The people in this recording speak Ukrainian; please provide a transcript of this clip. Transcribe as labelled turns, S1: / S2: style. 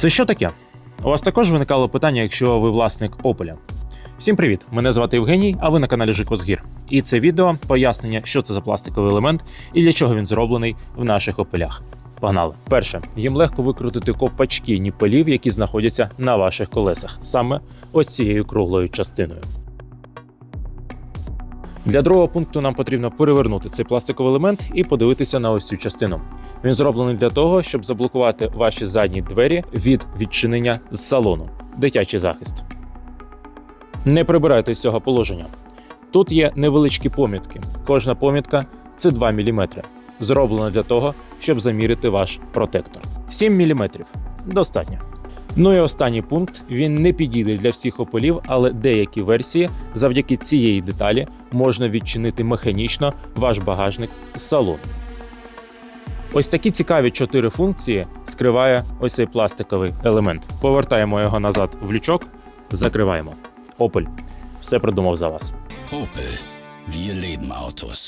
S1: Це що таке? У вас також виникало питання, якщо ви власник Опеля. Всім привіт! Мене звати Євгеній, а ви на каналі Жикозгір. І це відео пояснення, що це за пластиковий елемент і для чого він зроблений в наших опелях. Погнали. Перше, їм легко викрутити ковпачки ніпелів, які знаходяться на ваших колесах, саме ось цією круглою частиною. Для другого пункту нам потрібно перевернути цей пластиковий елемент і подивитися на ось цю частину. Він зроблений для того, щоб заблокувати ваші задні двері від відчинення з салону. Дитячий захист. Не прибирайте з цього положення. Тут є невеличкі помітки. Кожна помітка це 2 мм. Зроблено для того, щоб заміряти ваш протектор. 7 мм. Достатньо. Ну і останній пункт: він не підійде для всіх опелів, але деякі версії завдяки цієї деталі можна відчинити механічно ваш багажник з салону. Ось такі цікаві чотири функції скриває ось цей пластиковий елемент. Повертаємо його назад в лючок, закриваємо. Опель. Все придумав за вас.
S2: Opel. Wir leben Autos.